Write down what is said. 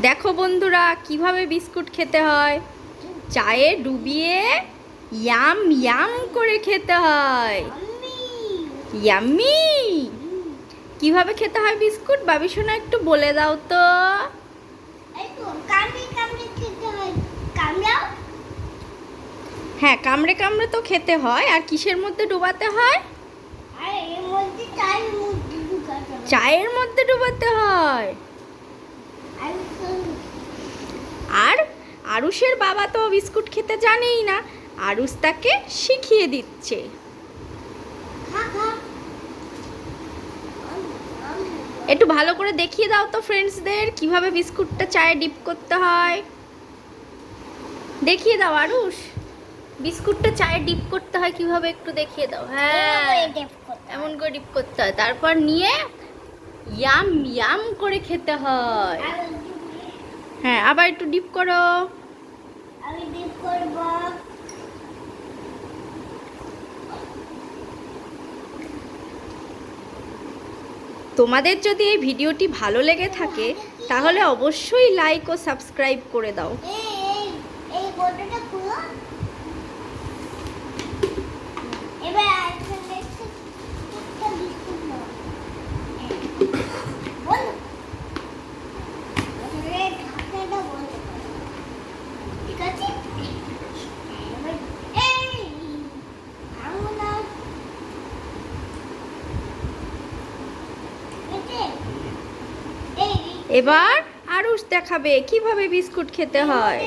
দেখো বন্ধুরা কীভাবে বিস্কুট খেতে হয়? চায়ে ডুবিয়ে ইয়াম ইয়াম করে খেতে হয়। ইয়াম্মি! কীভাবে খেতে হয় বিস্কুট? বাবি সোনা একটু বলে দাও তো। হ্যাঁ কামড়ে কামড়ে তো খেতে হয়। আর কিসের মধ্যে ডুবাতে হয়? চায়ের মধ্যে ডুবাতে হয় আর আরুষের বাবা তো বিস্কুট খেতে জানেই না। আরুষ তাকে শিখিয়ে দিচ্ছে। একটু ভালো করে দেখিয়ে দাও তো ফ্রেন্ডসদের কীভাবে বিস্কুটটা চায়ে ডিপ করতে হয়। দেখিয়ে দাও আরুষ। বিস্কুটটা চায়ে ডিপ করতে হয় কীভাবে একটু দেখিয়ে দাও। হ্যাঁ এমন করে ডিপ করতে হয়। তারপর নিয়ে ইয়াম ইয়াম করে খেতে হয়। হ্যাঁ আবার একটু ডিপ করো। আমি ডিপ করব। তোমাদের যদি এই ভিডিওটি ভালো লেগে থাকে তাহলে অবশ্যই লাইক ও সাবস্ক্রাইব করে দাও এই এই এই বোতলটা খুলো এবার আরেকটা দেখছি একটা বিস্কুট নাও বলো বোতলের ঢাকনাটা বন্ধ করো ঠিক আছে এবার এই ভাঙো না ঠিক আছে? এই এবার আরুষ দেখাবে কীভাবে বিস্কুট খেতে হয়।